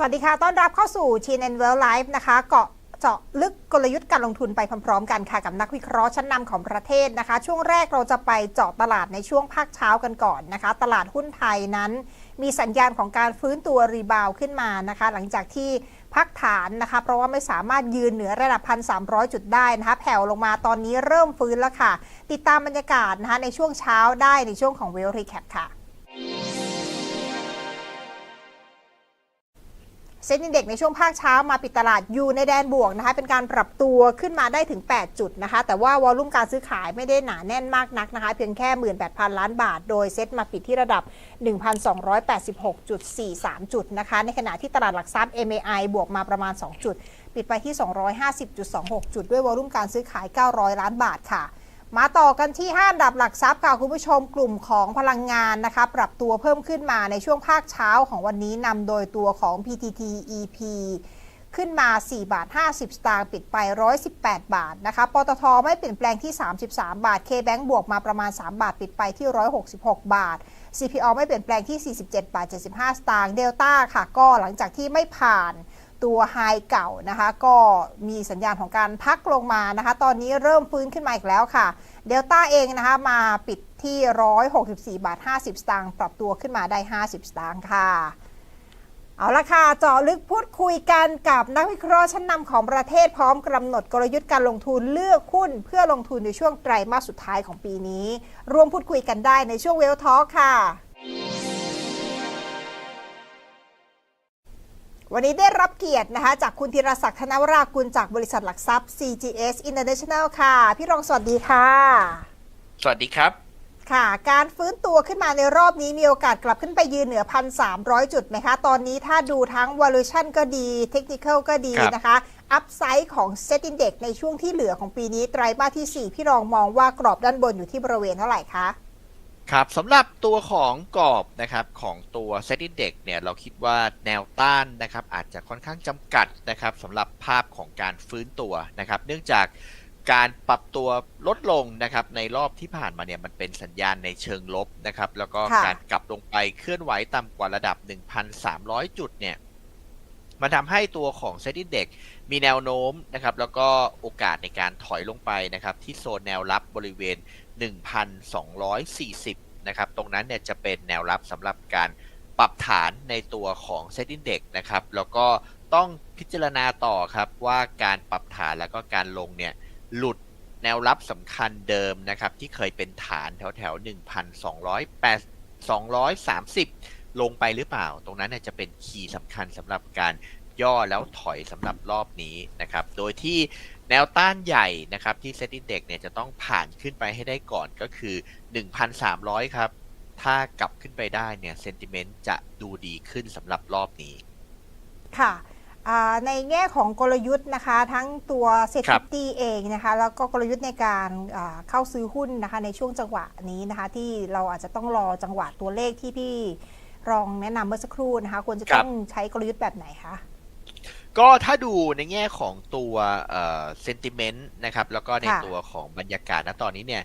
สวัสดีค่ะ ต้อนรับเข้าสู่ t n n w e l l Live นะคะ เกาะเจาะลึกกลยุทธ์การลงทุนไปพร้อมๆ กันค่ะกับนักวิเคราะห์ชั้นนำของประเทศนะคะ ช่วงแรกเราจะไปเจาะตลาดในช่วงภาคเช้ากันก่อนนะคะ ตลาดหุ้นไทยนั้น มีสัญญาณของการฟื้นตัวรีบาวขึ้นมานะคะ หลังจากที่พักฐานนะคะ เพราะว่าไม่สามารถยืนเหนือระดับ 1,300 จุดได้นะคะ แผ่วลงมาตอนนี้เริ่มฟื้นแล้วค่ะ ติดตามบรรยากาศนะคะในช่วงเช้าได้ในช่วงของ w e l l Recap ค่ะ เซ็นดินเด็กในช่วงภาคเช้ามาปิดตลาดอยู่ในแดนบวกนะคะ เป็นการปรับตัวขึ้นมาได้ถึง 8 จุดนะคะ แต่ว่าวอลุ่มการซื้อขายไม่ได้หนาแน่นมากนักนะคะ เพียงแค่ 18,000 ล้านบาท โดยเซ็ตมาปิดที่ระดับ 1,286.43 จุดนะคะ ในขณะที่ตลาดหลักทรัพย์ MAI บวกมาประมาณ 2 จุด ปิดไปที่ 250.26 จุด ด้วยวอลุ่มการซื้อขาย 900 ล้านบาทค่ะ มาต่อกันที่5อันดับหลักทรัพย์ค่ะคุณผู้ชมกลุ่มของพลังงานนะคะ ปรับตัวเพิ่มขึ้นมาในช่วงภาคเช้าของวันนี้นำโดยตัวของ PTT EP ขึ้นมา 4 บาท 50 สตางค์ปิดไป 118 บาทนะคะปตทไม่เปลี่ยนแปลงที่ 33 บาท K-Bank บวกมาประมาณ 3 บาท ปิดไปที่ 166 บาท CPO ไม่เปลี่ยนแปลงที่ 47 บาท 75 สตางค์เดลต้าค่ะก็หลังจากที่ไม่ผ่าน ตัวไฮเก่านะคะก็มีสัญญาณของการพักลงมานะคะ ตอนนี้เริ่มฟื้นขึ้นมาอีกแล้วค่ะเดลต้าเองนะคะมาปิดที่ 164 บาท 50 สตางค์ปรับตัวขึ้นมาได้ 50 สตางค์ค่ะ เอาละค่ะ เจาะลึกพูดคุยกันกับนักวิเคราะห์ชั้นนำของประเทศพร้อมกำหนดกลยุทธ์การลงทุนเลือกหุ้น เพื่อลงทุนในช่วงไตรมาสสุดท้ายของปีนี้ ร่วมพูดคุยกันได้ในช่วงเวลทอ l k ค่ะ วันนี้ได้รับเกียรตินะคะ จากคุณธีรศักดิ์ธนวรากุลจากบริษัทหลักทรัพย์ CGS International ค่ะ พี่รองสวัสดีค่ะ สวัสดีครับ ค่ะ การฟื้นตัวขึ้นมาในรอบนี้มีโอกาสกลับขึ้นไปยืนเหนือ 1,300 จุดไหมคะ ตอนนี้ถ้าดูทั้ง valuation ก็ดี technical ก็ดีครับนะคะอัพไซด์ของ Set Index ในช่วงที่เหลือของปีนี้ไตรมาสที่ 4 พี่รองมองว่ากรอบด้านบนอยู่ที่บริเวณเท่าไหร่คะ ครับสำหรับตัวของกรอบนะครับของตัว Set Index เนี่ยเราคิดว่าแนวต้านนะครับอาจจะค่อนข้างจำกัดนะครับสำหรับภาพของการฟื้นตัวนะครับเนื่องจากการปรับตัวลดลงนะครับในรอบที่ผ่านมาเนี่ยมันเป็นสัญญาณในเชิงลบนะครับแล้วก็ค่ะการกลับลงไปเคลื่อนไหวต่ำกว่าระดับ 1,300 จุดเนี่ยมันทำให้ตัวของ Set Index มีแนวโน้มนะครับแล้วก็โอกาสในการถอยลงไปนะครับที่โซนแนวรับบริเวณ 1,240 นะครับ ตรงนั้นเนี่ยจะเป็นแนวรับสำหรับการปรับฐานในตัวของ Set Index นะครับ แล้วก็ต้องพิจารณาต่อครับว่าการปรับฐานแล้วก็การลงเนี่ยหลุดแนวรับสำคัญเดิมนะครับ ที่เคยเป็นฐานแถวแถว1,208 230 ลงไปหรือเปล่า ตรงนั้นเนี่ยจะเป็นคีย์สำคัญสำหรับการย่อแล้วถอยสำหรับรอบนี้นะครับ โดยที่ แนวต้านใหญ่นะครับที่ Set Index เนี่ยจะต้องผ่านขึ้นไปให้ได้ก่อนก็คือ 1,300 ครับ ถ้ากลับขึ้นไปได้เนี่ยเซนติเมนต์จะดูดีขึ้นสำหรับรอบนี้ ค่ะอ่าในแง่ของกลยุทธ์นะคะ ทั้งตัวเซ t ครับตี้เองนะคะ แล้วก็กลยุทธ์ในการอ่าเข้าซื้อหุ้นนะคะ ในช่วงจังหวะนี้นะคะ ที่เราอาจจะต้องรอจังหวะตัวเลขที่พี่รองแนะนำเมื่อสักครู่นะคะควรจะต้องใช้กลยุทธ์แบบไหนคะ ก็ถ้าดูในแง่ของตัวเซนติเมนต์นะครับ แล้วก็ในค่ะตัวของบรรยากาศณตอนนี้เนี่ย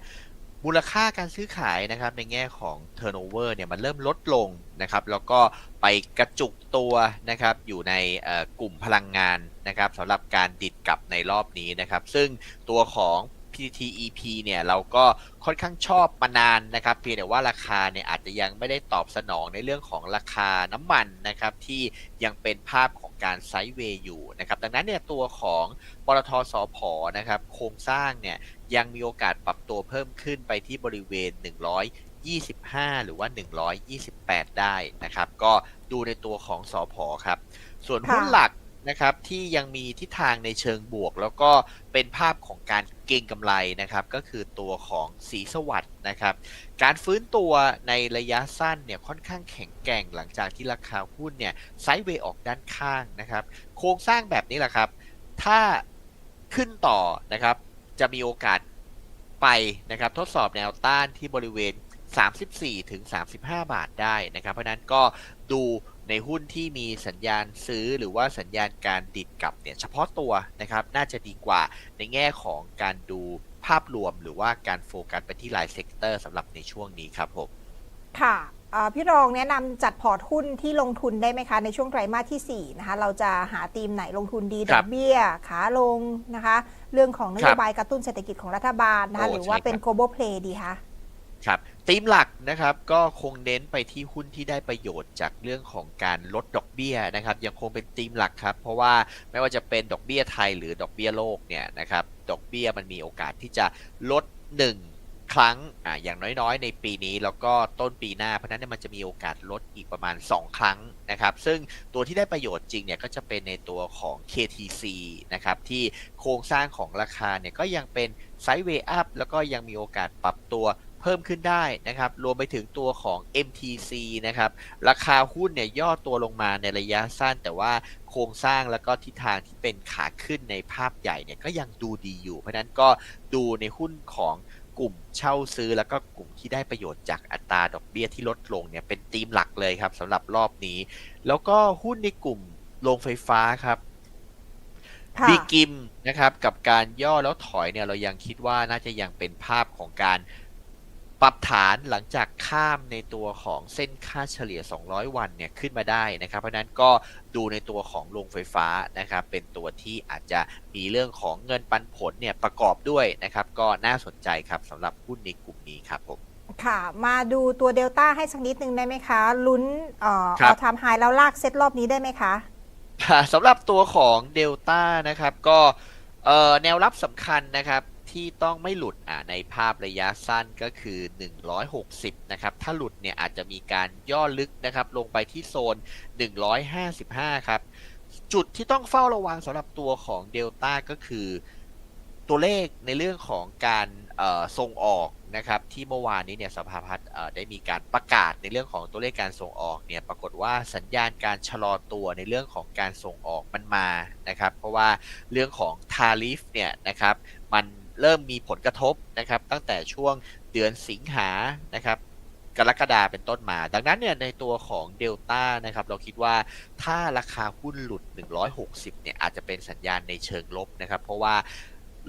มูลค่าการซื้อขายนะครับในแง่ของ turnover เนี่ยมันเริ่มลดลงนะครับแล้วก็ไปกระจุกตัวนะครับอยู่ในเอ่อกลุ่มพลังงานนะครับสำหรับการดิดกลับในรอบนี้นะครับ ซึ่งตัวของ PTTEP เนี่ยเราก็ค่อนข้างชอบมานานนะครับเพียงแต่ว่าราคาเนี่ยอาจจะยังไม่ได้ตอบสนองในเรื่องของราคาน้ำมันนะครับที่ยังเป็นภาพของ การไซด์เวย์อยู่นะครับดังนั้นเนี่ยตัวของปตทสพนะครับโครงสร้างเนี่ยยังมีโอกาสปรับตัวเพิ่มขึ้นไปที่บริเวณ 125 หรือว่า 128 ได้นะครับ ก็ดูในตัวของสอพอครับ ส่วนหุ้นค่ะหลัก นะครับที่ยังมีทิศทางในเชิงบวก แล้วก็เป็นภาพของการเก็งกำไรนะครับก็คือตัวของสีสวัสด์นะครับการฟื้นตัวในระยะสั้นเนี่ยค่อนข้างแข็งแกร่งหลังจากที่ราคาหุ้นเนี่ยไซด์เวย์ออกด้านข้างนะครับโครงสร้างแบบนี้แหละครับ ถ้าขึ้นต่อนะครับจะมีโอกาสไปนะครับทดสอบแนวต้านที่บริเวณ 34-35 บาทได้นะครับเพราะนั้นก็ดู ในหุ้นที่มีสัญญาณซื้อหรือว่าสัญญาณการดิดกลับเนี่ยเฉพาะตัวนะครับน่าจะดีกว่าในแง่ของการดูภาพรวมหรือว่าการโฟกัสไปที่รายเซกเตอร์สำหรับในช่วงนี้ครับผมค่ะเอ่อพี่รองแนะนำจัดพอร์ตหุ้นที่ลงทุนได้ไหมคะ ในช่วงไตรมาสที่ 4 นะคะ เราจะหาธีมไหนลงทุนดีคดรัอบกเบี้ย ขาลงนะคะ เรื่องของนคโยรับบายกระตุ้นเศรษฐกิจของรัฐบาลนะคะโอ้หรือว่าใช่เป็นครับ global play ดีคะ ครับธีมหลักนะครับก็คงเน้นไปที่หุ้นที่ได้ประโยชน์จากเรื่องของการลดดอกเบี้ยนะครับ ยังคงเป็นธีมหลักครับ เพราะว่าไม่ว่าจะเป็นดอกเบี้ยไทยหรือดอกเบี้ยโลกเนี่ยนะครับดอกเบี้ยมันมีโอกาสที่จะลด 1 ครั้งอ่าอย่างน้อยๆ ในปีนี้แล้วก็ต้นปีหน้าเพราะนั้นเนยมันจะมีโอกาสลดอีกประมาณ 2 ครั้งนะครับ ซึ่งตัวที่ได้ประโยชน์จริงเนี่ยก็จะเป็นในตัวของ KTC นะครับที่โครงสร้างของราคาเนี่ยก็ยังเป็นไซด์เวย์อัพแล้วก็ยังมีโอกาสปรับตัว เพิ่มขึ้นได้นะครับ รวมไปถึงตัวของ MTC นะครับ ราคาหุ้นเนี่ยย่อตัวลงมาในระยะสั้น แต่ว่าโครงสร้างแล้วก็ทิศทางที่เป็นขาขึ้นในภาพใหญ่เนี่ยก็ยังดูดีอยู่ เพราะฉะนั้นก็ดูในหุ้นของกลุ่มเช่าซื้อแล้วก็กลุ่มที่ได้ประโยชน์จากอัตราดอกเบี้ยที่ลดลงเนี่ยเป็นธีมหลักเลยครับสำหรับรอบนี้ แล้วก็หุ้นในกลุ่มโรงไฟฟ้าครับค่ะบีกิมนะครับกับการย่อแล้วถอยเนี่ยเรายังคิดว่าน่าจะยังเป็นภาพของการ ปรับฐานหลังจากข้ามในตัวของเส้นค่าเฉลี่ย 200 วันเนี่ยขึ้นมาได้นะครับ เพราะฉะนั้นก็ดูในตัวของโรงไฟฟ้านะครับเป็นตัวที่อาจจะมีเรื่องของเงินปันผลเนี่ยประกอบด้วยนะครับ ก็น่าสนใจครับสำหรับหุ้นในกลุ่มนี้ครับผมค่ะ มาดูตัวเดลต้าให้สักนิดนึงได้ไหมคะ ลุ้นเอ่อครับเอาทำไฮแล้วลากเซตรอบนี้ได้ไหมคะค่ะสำหรับตัวของเดลต้านะครับก็เอ่อแนวรับสำคัญนะครับ ที่ต้องไม่หลุดอ่าในภาพระยะสั้นก็คือ 160 นะครับ ถ้าหลุดเนี่ยอาจจะมีการย่อลึกนะครับ ลงไปที่โซน 155 ครับ จุดที่ต้องเฝ้าระวังสำหรับตัวของเดลต้าก็คือ ตัวเลขในเรื่องของการส่งออกนะครับ ที่เมื่อวานนี้เนี่ยสภาพัฒน์ได้มีการประกาศในเรื่องของตัวเลขการส่งออกเนี่ยปรากฏว่าสัญญาณการชะลอตัวในเรื่องของการส่งออกมันมานะครับ เพราะว่าเรื่องของทาริฟเนี่ยนะครับมัน เริ่มมีผลกระทบนะครับ ตั้งแต่ช่วงเดือนสิงหานะครับ กรกฎาเป็นต้นมา ดังนั้นเนี่ยในตัวของเดลต้านะครับ เราคิดว่าถ้าราคาหุ้นหลุด 160 เนี่ยอาจจะเป็นสัญญาณในเชิงลบนะครับ เพราะว่า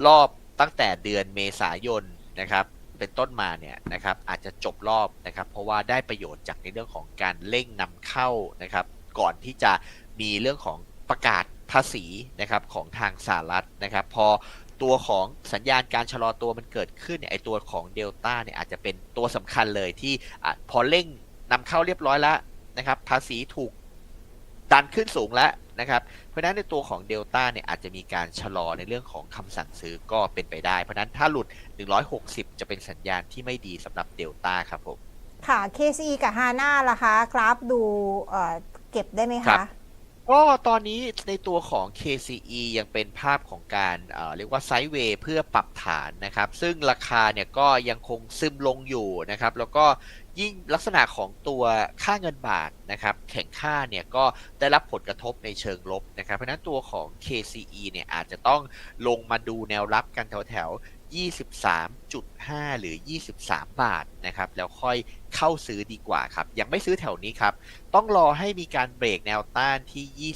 รอบตั้งแต่เดือนเมษายนนะครับเป็นต้นมาเนี่ยนะครับอาจจะจบรอบนะครับ เพราะว่าได้ประโยชน์จากในเรื่องของการเร่งนำเข้านะครับ ก่อนที่จะมีเรื่องของประกาศภาษีนะครับของทางสหรัฐนะครับ พอ ตัวของสัญญาณการชะลอตัวมันเกิดขึ้นเนี่ยไอตัวของเดลต้าเนี่ยอาจจะเป็นตัวสำคัญเลยที่อะพอเร่งนำเข้าเรียบร้อยแล้วนะครับ ภาษีถูกดันขึ้นสูงแล้วนะครับ เพราะฉะนั้นในตัวของเดลต้าเนี่ยอาจจะมีการชะลอในเรื่องของคำสั่งซื้อก็เป็นไปได้ เพราะฉะนั้นถ้าหลุด 160 จะเป็นสัญญาณที่ไม่ดีสำหรับเดลต้าครับผม ค่ะ KCE กับฮาน่าล่ะคะ กราฟดูเอ่อเก็บได้ไหมครัคะบ ก็ตอนนี้ในตัวของ KCE ยังเป็นภาพของการเเรียกว่าไซด์เวย์เพื่อปรับฐานนะครับ ซึ่งราคาเนี่ยก็ยังคงซึมลงอยู่นะครับ แล้วก็ยิ่งลักษณะของตัวค่าเงินบาทนะครับ แข่งค่าเนี่ยก็ได้รับผลกระทบในเชิงลบนะครับ เพราะฉะนั้นตัวของ KCE เนี่ยอาจจะต้องลงมาดูแนวรับกันแถวแถวๆ 23.5 หรือ 23 บาทนะครับ แล้วค่อยเข้าซื้อดีกว่าครับ ยังไม่ซื้อแถวนี้ครับ ต้องรอให้มีการเบรกแนวต้านที่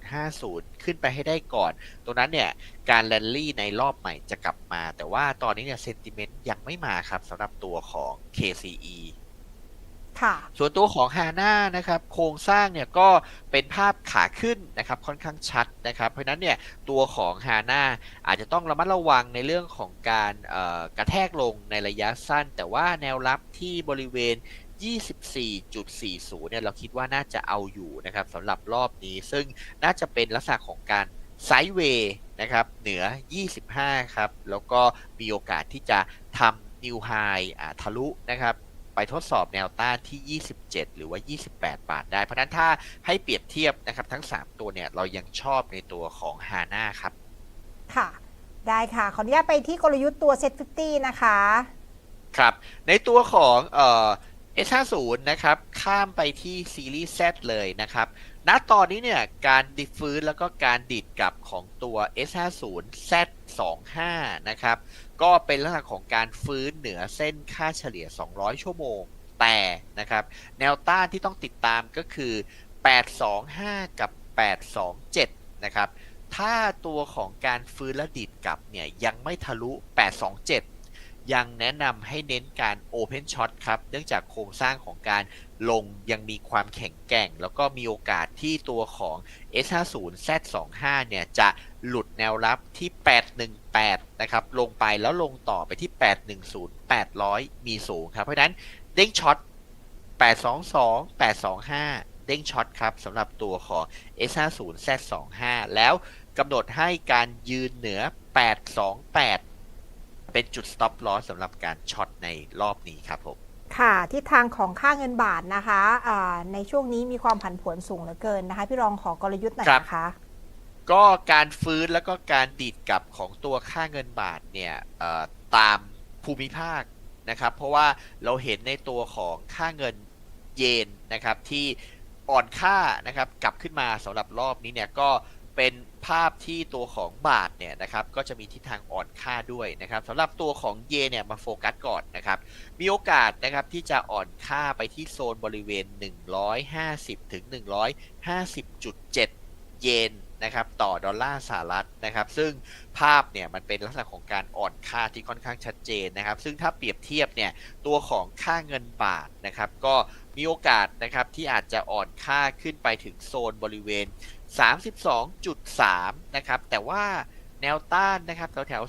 25.50 ขึ้นไปให้ได้ก่อน ตรงนั้นเนี่ย การแลนลี่ในรอบใหม่จะกลับมา แต่ว่าตอนนี้เนี่ยเซนติเมนต์ยังไม่มาครับสำหรับตัวของ KCE ค่ะ ส่วนตัวของ h a n a นะครับโครงสร้างเนี่ยก็เป็นภาพขาขึ้นนะครับค่อนข้างชัดนะครับ เพราะนั้นเนี่ยตัวของ h a n a อาจจะต้องระมัดระวังในเรื่องของการกระแทกลงในระยะสั้น แต่ว่าแนวรับที่บริเวณ 24.40 เนี่ยเราคิดว่าน่าจะเอาอยู่นะครับสำหรับรอบนี้ซึ่งน่าจะเป็นลักษณะของการไซด์เวย์นะครับเหนือ 25 ครับ แล้วก็มีโอกาสที่จะทำนิวไฮทะลุนะครับ ไปทดสอบแนวต้านที่ 27 หรือว่า 28 บาทได้ เพราะฉะนั้นถ้าให้เปรียบเทียบนะครับทั้ง 3 ตัวเนี่ยเรายังชอบในตัวของฮาน่าครับ ค่ะ ได้ค่ะ ขออนุญาตไปที่กลยุทธ์ตัว Set 50นะคะ ครับ ในตัวของเอ่อ S50 นะครับ ข้ามไปที่ซีรีส์ Z เลยนะครับณตอนนี้เนี่ยการดิดฟื้นแล้วก็การดิดกลับของตัว S50 Z25 นะครับ ก็เป็นลักษณะของการฟื้นเหนือเส้นค่าเฉลี่ย 200 ชั่วโมง แต่นะครับ แนวต้านที่ต้องติดตามก็คือ 825 กับ 827 นะครับ ถ้าตัวของการฟื้นและดิดกลับเนี่ยยังไม่ทะลุ 827 ยังแนะนำให้เน้นการ Open Shot ครับ เนื่องจากโครงสร้างของการ ลงยังมีความแข็งแกร่ง แล้วก็มีโอกาสที่ตัวของ S50 Z25 เนี่ยจะหลุดแนวรับที่ 818 นะครับลงไปแล้วลงต่อไปที่ 810 800 มีสูงครับ เพราะนั้นเด้งช็อต 822 825 เด้งช็อตครับสำหรับตัวของ S50 Z25 แล้วกำหนดให้การยืนเหนือ 828 เป็นจุด stop loss สำหรับการช็อตในรอบนี้ครับผม ค่ะ ทิศทางของค่าเงินบาทนะคะอ่าในช่วงนี้มีความผันผวนสูงเหลือเกินนะคะ พี่รองขอกลยุทธ์หน่อยครับนะคะก็การฟื้นแล้วก็การดีดกลับของตัวค่าเงินบาทเนี่ยตามภูมิภาคนะครับ เพราะว่าเราเห็นในตัวของค่าเงินเยนนะครับที่อ่อนค่านะครับกลับขึ้นมาสำหรับรอบนี้เนี่ยก็เป็น ภาพที่ตัวของบาทเนี่ยนะครับก็จะมีทิศทางอ่อนค่าด้วยนะครับสำหรับตัวของเยนเนี่ยมาโฟกัสก่อนนะครับมีโอกาสนะครับที่จะอ่อนค่าไปที่โซนบริเวณ 150ถึง150.7 เยนนะครับต่อดอลลาร์สหรัฐนะครับซึ่งภาพเนี่ยมันเป็นลักษณะของการอ่อนค่าที่ค่อนข้างชัดเจนนะครับ ซึ่งถ้าเปรียบเทียบเนี่ยตัวของค่าเงินบาทนะครับก็มีโอกาสนะครับที่อาจจะอ่อนค่าขึ้นไปถึงโซนบริเวณ 32.3 นะครับ แต่ว่าแนวต้านนะครับแถวแถว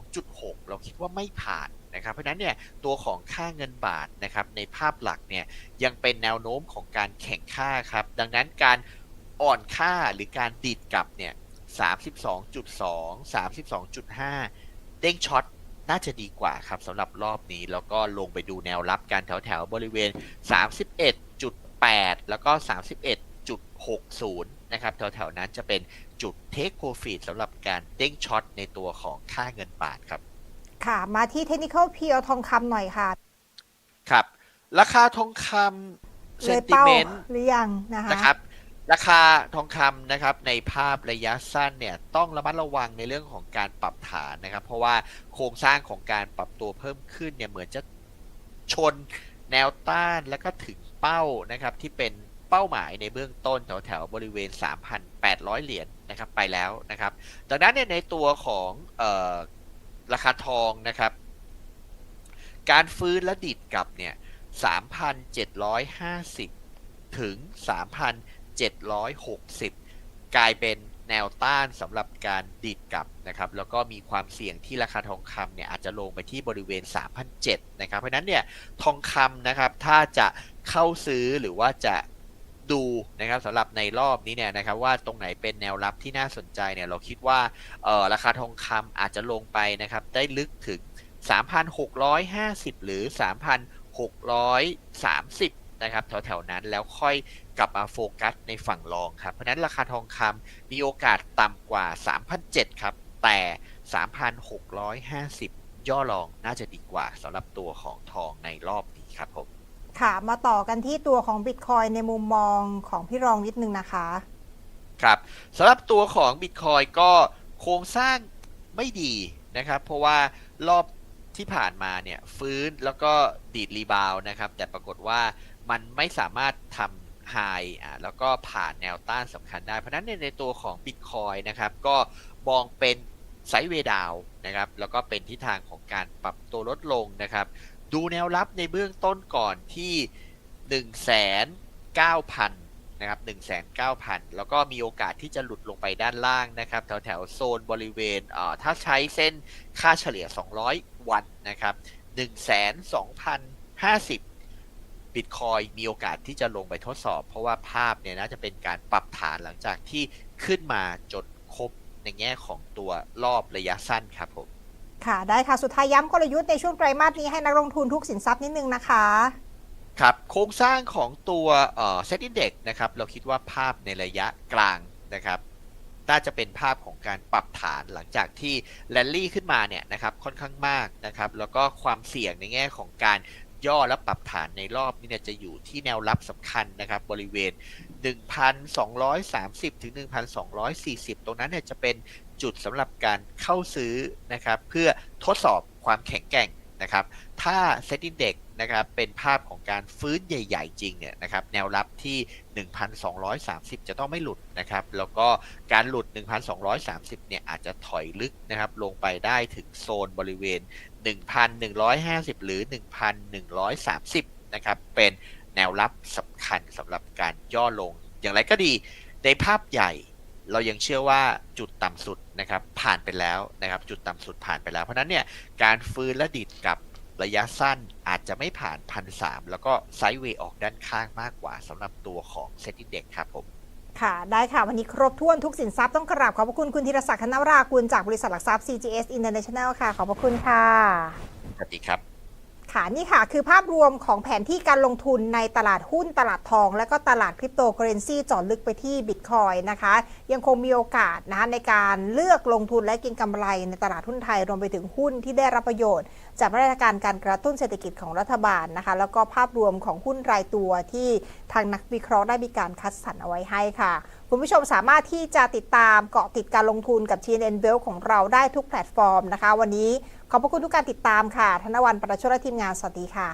32.6 เราคิดว่าไม่ผ่านนะครับ เพราะนั้นเนี่ยตัวของค่าเงินบาทนะครับในภาพหลักเนี่ยยังเป็นแนวโน้มของการแข่งค่าครับ ดังนั้นการอ่อนค่าหรือการดีดกลับเนี่ย32.2 32.5 เด้งช็อตน่าจะดีกว่าครับสำหรับรอบนี้แล้วก็ลงไปดูแนวรับการแถวแถวบริเวณ 31.8 แล้วก็ 31.60 นะครับแถวแถวๆนั้นจะเป็นจุด take profit สำหรับการเด้งช็อตในตัวของค่าเงินบาทครับ ค่ะ มาที่เทคนิค a l เพียวทองคำหน่อยค่ะ ครับ ราคาทองคำเลเซยนติเป้าเมนต์หรือยังนะคะนะครับ ราคาทองคำนะครับในภาพระยะสั้นเนี่ยต้องระมัดระวังในเรื่องของการปรับฐานนะครับ เพราะว่าโครงสร้างของการปรับตัวเพิ่มขึ้นเนี่ยเหมือนจะชนแนวต้านแล้วก็ถึงเป้านะครับที่เป็น เป้าหมายในเบื้องต้นแถวแถวๆบริเวณ 3,800 เหรียญนะครับไปแล้วนะครับดังนั้นเนี่ยในตัวของออราคาทองนะครับ การฟื้นและดิดกลับเนี่ย 3,750 ถึง 3,760 กลายเป็นแนวต้านสำหรับการดิดกลับนะครับ แล้วก็มีความเสี่ยงที่ราคาทองคำเนี่ยอาจจะลงไปที่บริเวณ3,007นะครับ เพราะนั้นเนี่ยทองคำนะครับถ้าจะเข้าซื้อหรือว่าจะ ดูนะครับสำหรับในรอบนี้เนี่ยนะครับว่าตรงไหนเป็นแนวรับที่น่าสนใจเนี่ยเราคิดว่าเออราคาทองคำอาจจะลงไปนะครับได้ลึกถึง 3,650 หรือ 3,630 นะครับแถวๆนั้นแล้วค่อยกลับมาโฟกัสในฝั่งรองครับ เพราะฉะนั้นราคาทองคำมีโอกาสต่ำกว่า3,007ครับ แต่ 3,650 ย่อรองน่าจะดีกว่าสำหรับตัวของทองในรอบนี้ครับผม ค่ะมาต่อกันที่ตัวของบิตคอยในมุมมองของพี่รองนิดนึงนะคะ ครับสำหรับตัวของ Bitcoin ก็โครงสร้างไม่ดีนะครับ เพราะว่ารอบที่ผ่านมาเนี่ยฟื้นแล้วก็ดีดรีบาวนะครับ แต่ปรากฏว่ามันไม่สามารถทำไฮอะแล้วก็ผ่านแนวต้านสำคัญได้ เพราะนั้นในในตัวของ Bitcoin นะครับ ก็มองเป็นไซด์เวดาวนะครับ แล้วก็เป็นทิศทางของการปรับตัวลดลงนะครับ ดูแนวรับในเบื้องต้นก่อนที่1 9 0 0 0นะครับ1 9 0 0 0แล้วก็มีโอกาสที่จะหลุดลงไปด้านล่างนะครับแถวแถวๆโซนบริเวณเอ่อถ้าใช้เส้นค่าเฉลี่ย 200 วันนะครับ12,050บิตคอยมีโอกาสที่จะลงไปทดสอบ เพราะว่าภาพเนี่ยน่าจะเป็นการปรับฐานหลังจากที่ขึ้นมาจนครบในแง่ของตัวรอบระยะสั้นครับผม ค่ะ ได้ค่ะ สุดท้ายย้ำกลยุทธ์ในช่วงไตรมาสนี้ให้นักลงทุนทุกสินทรัพย์นิดนึงนะคะ ครับโครงสร้างของตัวเอ่อ Set Index นะครับ เราคิดว่าภาพในระยะกลางนะครับน่าจะเป็นภาพของการปรับฐานหลังจากที่แลนลี่ขึ้นมาเนี่ยนะครับค่อนข้างมากนะครับ แล้วก็ความเสี่ยงในแง่ของการย่อและปรับฐานในรอบนี้เนี่ยจะอยู่ที่แนวรับสำคัญนะครับ บริเวณ 1,230 ถึง 1,240 ตรงนั้นเนี่ยจะเป็นจุดสำหรับการเข้าซื้อนะครับ เพื่อทดสอบความแข็งแกร่งนะครับ ถ้า Set Index นะครับเป็นภาพของการฟื้นใหญ่ ๆ จริงเนี่ยนะครับแนวรับที่ 1,230 จะต้องไม่หลุดนะครับ แล้วก็การหลุด 1,230 เนี่ยอาจจะถอยลึกนะครับ ลงไปได้ถึงโซนบริเวณ 1,150 หรือ 1,130 นะครับ เป็น แนวรับสำคัญสำหรับการย่อลง อย่างไรก็ดีในภาพใหญ่เรายังเชื่อว่าจุดต่ำสุดนะครับผ่านไปแล้วนะครับจุดต่ำสุดผ่านไปแล้ว เพราะฉะนั้นเนี่ยการฟื้นและดิดกลับระยะสั้นอาจจะไม่ผ่านพันสแล้วก็ไซด์เวย์ออกด้านข้างมากกว่าสำหรับตัวของเซ็นดิเด็กครับผมค่ะได้ค่ะ วันนี้ครบถ้วนทุกสินทรัพย์ต้องกราบขอบพระคุณ คุณธีรศักดิ์คณรากุลจากบริษัทหลักทรัพย์ CGS International ค่ะ ขอบพระคุณค่ะ สวัสดีครับ ค่ะนี่ค่ะ คือภาพรวมของแผนที่การลงทุนในตลาดหุ้นตลาดทอง และก็ตลาดคริปโตเคอเรนซีจอดลึกไปที่บิตคอยนะคะ ยังคงมีโอกาสนะคะในการเลือกลงทุนและกินกำไรในตลาดหุ้นไทยรวมไปถึงหุ้นที่ได้รับประโยชน์ จากมาตรการการกระตุ้นเศรษฐกิจของรัฐบาลนะคะ แล้วก็ภาพรวมของหุ้นรายตัวที่ทางนักวิเคราะห์ได้มีการคัดสรรเอาไว้ให้ค่ะ คุณผู้ชมสามารถที่จะติดตามเกาะติดการลงทุนกับ TNN w e l ของเราได้ทุกแพลตฟอร์มนะคะ วันนี้ขอบพระคุณทุกการติดตามค่ะ ธนวันประชดและทีมงาน สวัสดีค่ะ